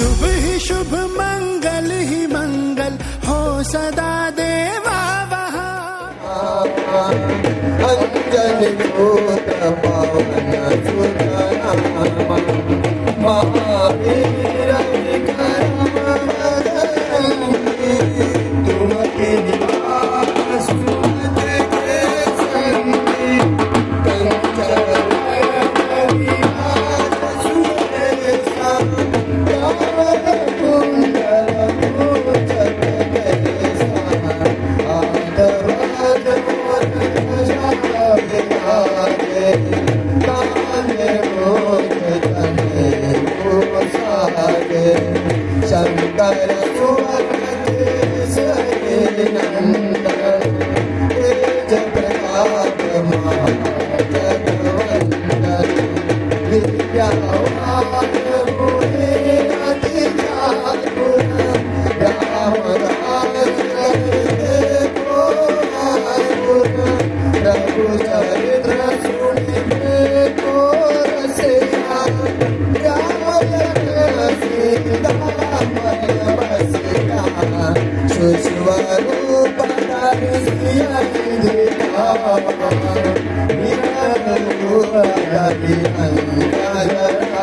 शुभ ही शुभ मंगल ही मंगल हो सदा देवा वहा। अंजन को पावन सुत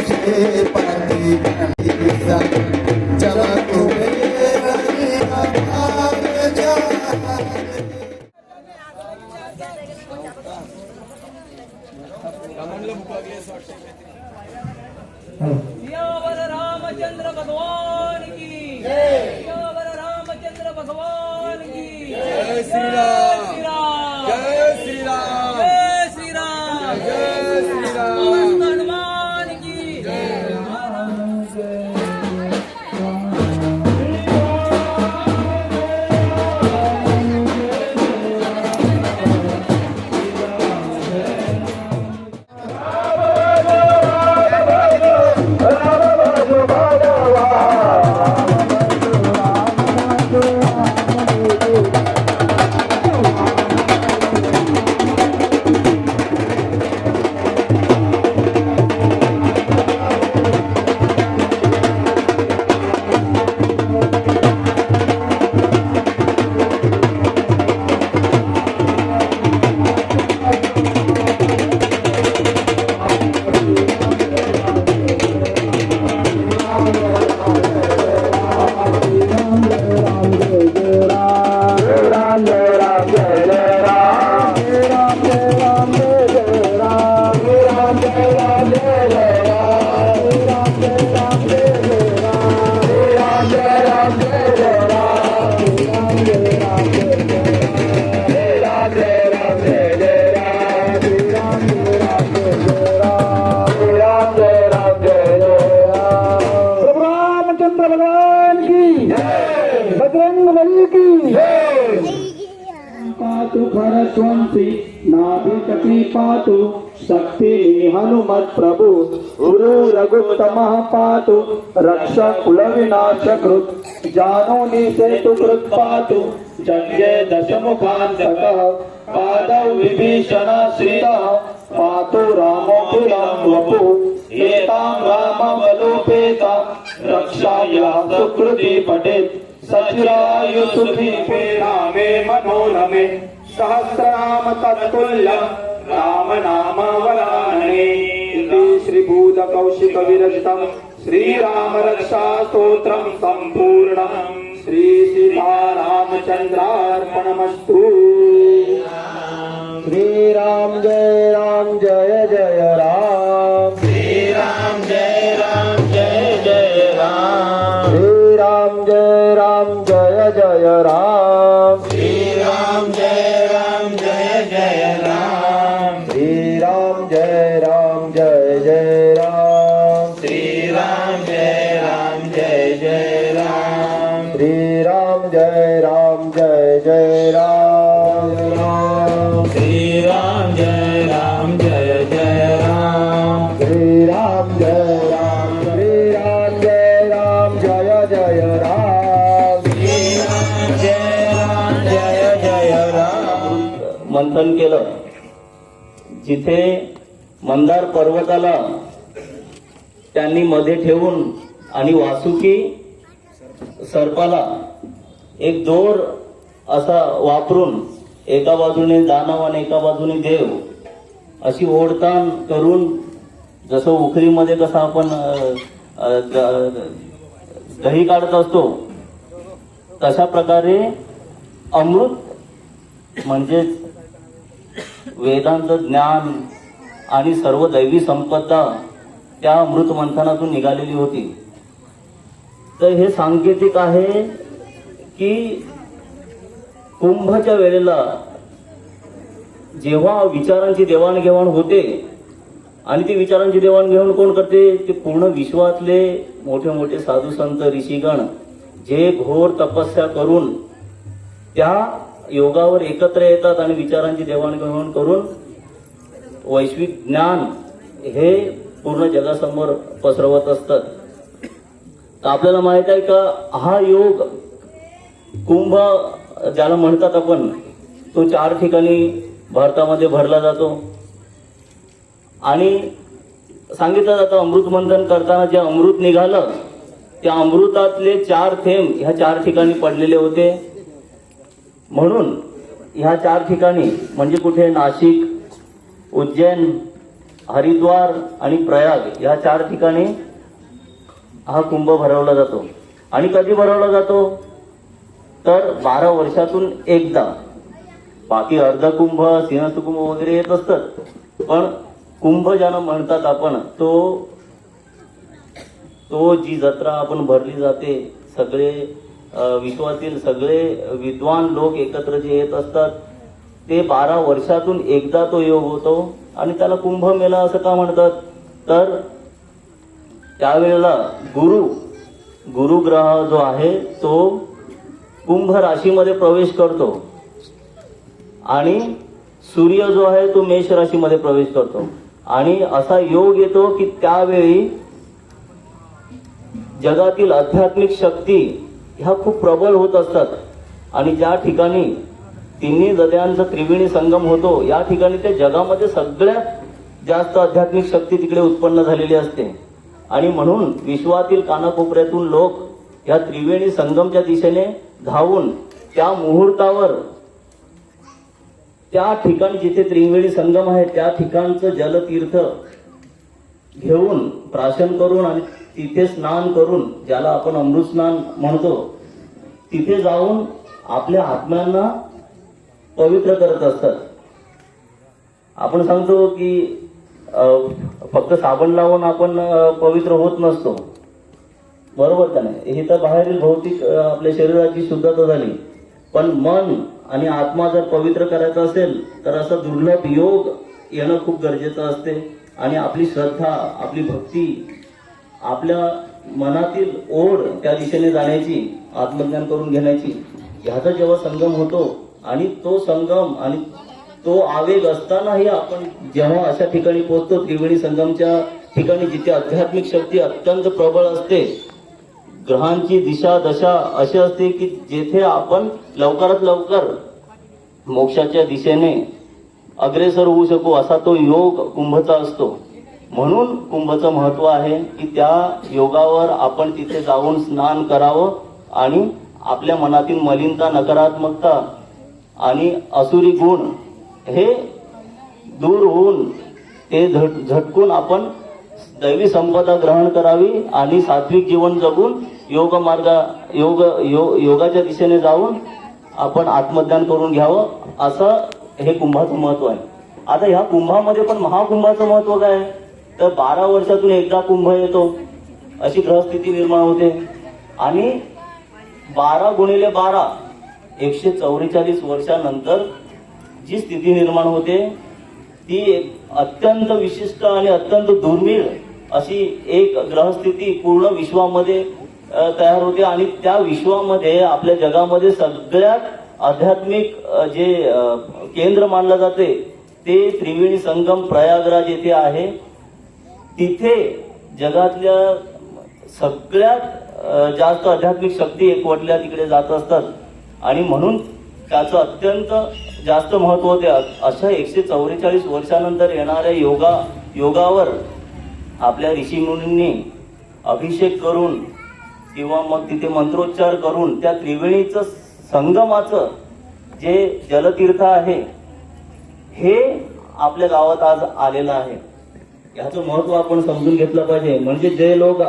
रामचंद्र के साथ सवारे राय सती कनक किनारे श्री रघुवीर हर्ष उद्धारे रघुपति श्रीपति चमक सियावर रामचंद्र भगवान की सियावर रामचंद्र भगवान की जय श्री राम जय श्री राम जय श्री राम जय श्री राम पातु शक्ति हनुमत प्रभु गुरु रघुतम पातु रक्ष कुल विनाश कृत जानो सेतु कृत पातु जंगे दशमुखांतक पादौ विभीषण श्रितः पातु रामो रामोऽखिलं वपु एतां रामवलोपेता रक्षाया सुकृति पठेत् सचिरायु सुखी पे रामे मनोरमे। सहस्रनाम तत्तुल्यं राम नाम वरानने इति श्रीभूत कौशिक विरचितं श्रीराम रक्षा स्तोत्रं सम्पूर्णम् श्री सीता रामचंद्रार्पणमस्तु श्री राम जय राम जय जय राम श्री राम जय राम जय जय राम श्री राम जय राम जय जय राम श्री राम जय राम जय मंथन केलं. जिथे मंदार पर्वताला त्यांनी मध्ये ठेवून आणि वासुकी सर्पाला एक दोर असा वापरून एका बाजूने दानव आणि एका बाजूने देव अशी ओढताण करून जसं उखरीमध्ये कसं आपण दही काढत असतो तशा प्रकारे अमृत म्हणजेच वेदांत ज्ञान आणि सर्व दैवी संपदा त्या अमृत मंथनातून निघालेली होती. तर हे सांकेतिक आहे की कुंभच्या वेळेला जेव्हा विचारांची देवाणघेवाण होते आणि ती विचारांची देवाणघेवाण कोण करते? ते पूर्ण विश्वातले मोठे मोठे साधू संत ऋषीगण जे घोर तपस्या करून त्या योगावर एकत्र येतात आणि विचारांची देवाणघेवाण करून वैश्विक ज्ञान हे पूर्ण जगासमोर पसरवत असतात. तर आपल्याला माहीत आहे का हा योग कुंभ ज्याला म्हणतात आपण तो चार ठिकाणी भारतामध्ये भरला जातो. आणि सांगितलं जातं अमृत मंथन करताना जे अमृत निघालं त्या अमृतातले चार थेंब ह्या चार ठिकाणी पडलेले होते. म्हणून ह्या चार ठिकाणी म्हणजे कुठे नाशिक उज्जैन हरिद्वार आणि प्रयाग ह्या चार ठिकाणी हा कुंभ भरवला जातो. आणि कधी भरवला जातो? तर बारा वर्षातून एकदा. बाकी अर्ध कुंभ सिंहस्थ कुंभ वगैरे येत असतात. पण कुंभ ज्याला म्हणतात आपण तो तो जी जत्रा आपण भरली जाते सगळे विश्वातील सगळे विद्वान लोक एकत्र जे येत असतात ते बारा वर्षातून एकदा तो योग होतो आणि त्याला कुंभमेळा असं का म्हणतात? तर त्यावेळेला गुरु गुरुग्रह जो आहे तो कुंभ राशीमध्ये प्रवेश करतो. आणि सूर्य जो आहे तो मेष राशीमध्ये प्रवेश करतो. आणि असा योग येतो की त्यावेळी जगातील आध्यात्मिक शक्ती ह्या खूप प्रबल होत असतात. आणि ज्या ठिकाणी तिन्ही नद्यांचा त्रिवेणी संगम होतो या ठिकाणी त्या जगामध्ये सगळ्यात जास्त आध्यात्मिक शक्ती तिकडे उत्पन्न झालेली असते. आणि म्हणून विश्वातील कानाकोपऱ्यातून लोक या त्रिवेणी संगमच्या दिशेने धावून त्या मुहूर्तावर त्या ठिकाणी जिथे त्रिवेणी संगम आहे त्या ठिकाणचं जलतीर्थ घेऊन प्राशन करून आणि तिथे स्नान करून ज्याला आपण अमृत स्नान म्हणतो तिथे जाऊन आपल्या आत्म्यांना पवित्र करत असतात. आपण सांगतो की फक्त साबण लावून आपण पवित्र होत नसतो. बरोबर का नाही? हे तर बाहेरील भौतिक आपल्या शरीराची शुद्धता झाली. पण मन आणि आत्मा जर पवित्र करायचा असेल तर असा दुर्लभ योग येणं खूप गरजेचं असते. आणि आपली श्रद्धा आपली भक्ती आपल्या मनातील ओढ त्या दिशेने जाण्याची आत्मज्ञान करून घेण्याची ह्याचा जेव्हा संगम होतो आणि तो संगम आणि तो आवेग असतानाही आपण जेव्हा अशा ठिकाणी पोहोचतो त्रिवेणी संगमच्या ठिकाणी जिथे आध्यात्मिक शक्ती अत्यंत प्रबळ असते ग्रहांची दिशा दशा अशी असते की जेथे आपण लवकरात लवकर मोक्षाच्या दिशेने अग्रेसर होऊ शकू असा तो योग कुंभचा असतो. म्हणून कुंभचं महत्त्व आहे की त्या योगावर आपण तिथे जाऊन स्नान करावं आणि आपल्या मनातील मलिनता नकारात्मकता आणि असुरी गुण हे दूर होऊन ते झट झटकून आपण दैवी संपदा ग्रहण करावी आणि सात्विक जीवन जगून योग मार्गा योग यो, योगाच्या दिशेने जाऊन आपण आत्मज्ञान करून घ्यावं असं हे कुंभाचं महत्त्व आहे. आता ह्या कुंभामध्ये पण महाकुंभाचं महत्त्व काय आहे? तर बारा वर्षातून एकदा कुंभ येतो. अशी ग्रहस्थिती निर्माण होते. आणि बारा गुणिले बारा एकशे चौवेचाळीस वर्षानंतर जी स्थिती निर्माण होते ती एक अत्यंत विशिष्ट आणि अत्यंत दुर्मिळ अशी एक ग्रहस्थिती पूर्ण विश्वामध्ये तयार होते. आणि त्या विश्वामध्ये आपल्या जगामध्ये सगळ्यात आध्यात्मिक जे केंद्र मानलं जाते ते त्रिवेणी संगम प्रयागराज येथे आहे. तिथे जगातल्या सगळ्यात जास्त आध्यात्मिक शक्ती एकवटल्या तिकडे जात असतात. आणि म्हणून त्याचं अत्यंत जास्त महत्त्व होते. अशा एकशे चौवेचाळीस वर्षानंतर येणाऱ्या योगा योगावर आपल्या ऋषीमुनींनी अभिषेक करून किंवा मग तिथे मंत्रोच्चार करून त्या त्रिवेणीचं संगमाचं जे जलतीर्थ आहे हे आपल्या गावात आज आलेलं आहे. याचं महत्त्व आपण समजून घेतलं पाहिजे. म्हणजे जे लोक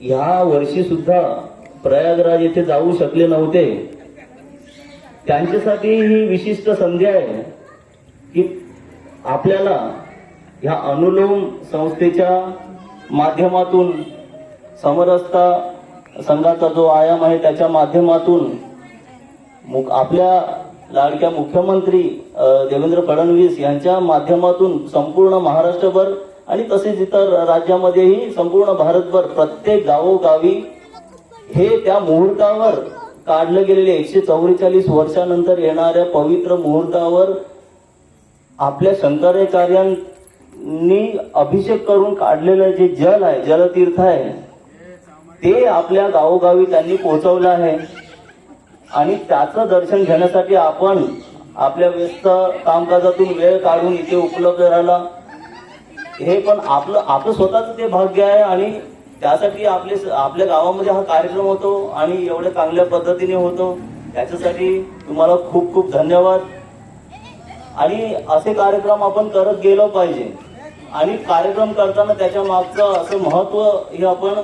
ह्या वर्षी सुद्धा प्रयागराज येथे जाऊ शकले नव्हते त्यांच्यासाठी ही विशिष्ट संधी आहे की आपल्याला ह्या अनुलोम संस्थेच्या माध्यमातून समरसता संघाचा जो आयाम आहे त्याच्या माध्यमातून आपल्या लाडक्या मुख्यमंत्री देवेंद्र फडणवीस यांच्या माध्यमातून संपूर्ण महाराष्ट्रभर आणि तसेच इतर राज्यामध्येही संपूर्ण भारतभर प्रत्येक गावोगावी हे त्या मुहूर्तावर काढले गेलेले एकशे चौवेचाळीस वर्षानंतर येणाऱ्या पवित्र मुहूर्तावर आपल्या शंकराचार्यांनी अभिषेक करून काढलेलं जे जल आहे जलतीर्थ आहे ते आपल्या गावोगावी त्यांनी पोहोचवलं आहे. आणि त्याचं दर्शन घेण्यासाठी आपण आपल्या व्यस्त कामकाजातून वेळ काढून इथे उपलब्ध राहिला. हे पण आपलं आपलं स्वतःच ते भाग्य आहे आणि त्यासाठी आपले आपल्या गावामध्ये हा कार्यक्रम होतो आणि एवढ्या चांगल्या पद्धतीने होतो. त्याच्यासाठी तुम्हाला खूप खूप धन्यवाद. आणि असे कार्यक्रम आपण करत गेलो पाहिजे. आणि कार्यक्रम करताना त्याच्या मागचं असं महत्त्व हे आपण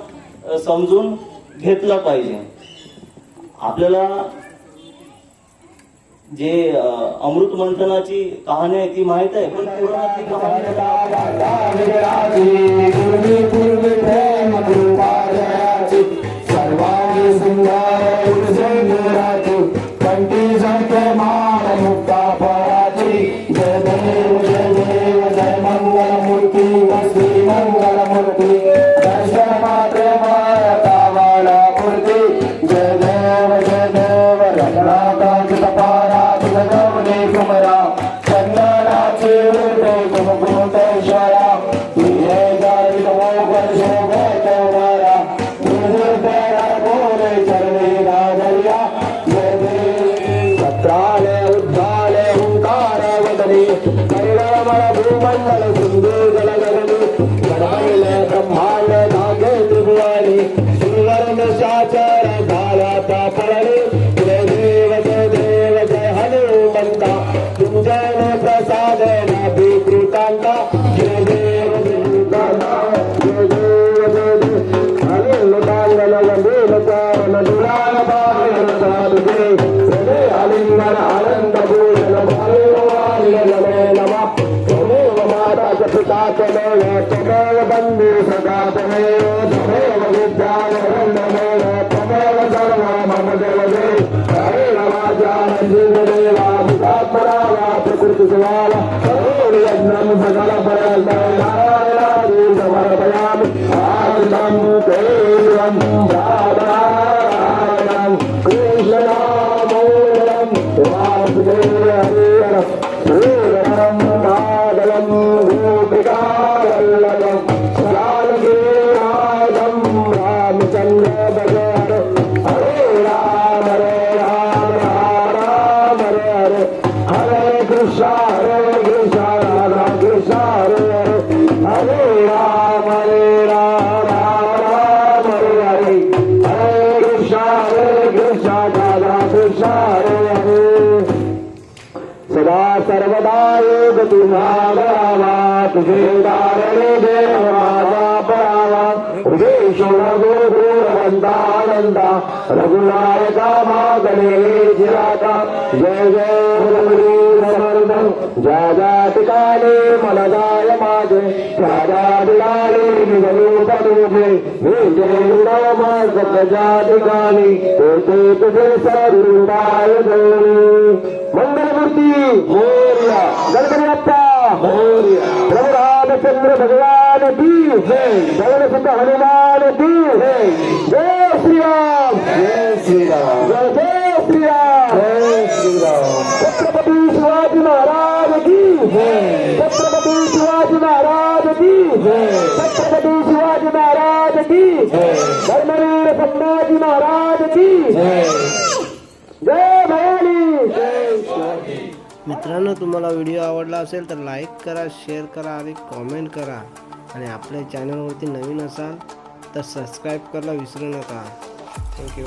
समजून घेतलं पाहिजे आपल्याला जे अमृत मंथनाची कहाणी आहे ती माहीत आहे पण Allah रघुनायका मागणे जिराता जय जय हरी समर्थ ज्या ज्या ठिकाणी माझे त्या ज्या ठिकाणी निघलो पडूजे मी जय माझ ज्या ठिकाणी ते ते तुझे सरुदाय गौरी मंगलमूर्ती मोर्या गणपती बाप्पा मोर्या प्रभू रामचंद्र भगवान की जय जगन सुद्ध हनुमान की जय। जय श्रीराम। जय श्रीराम। जय जय श्रीराम। जय श्रीराम। छत्रपती शिवाजी महाराज छत्रपती शिवाजी महाराज की छत्रपती शिवाजी महाराज की धर्मवीर संभाजी महाराज की जय। भवानी। मित्रांनो तुम्हाला व्हिडिओ आवडला असेल तर लाईक करा शेअर करा आणि कॉमेंट करा. आणि आपल्या चॅनलवरती नवीन असाल तर सबस्क्राईब करायला विसरू नका. थँक्यू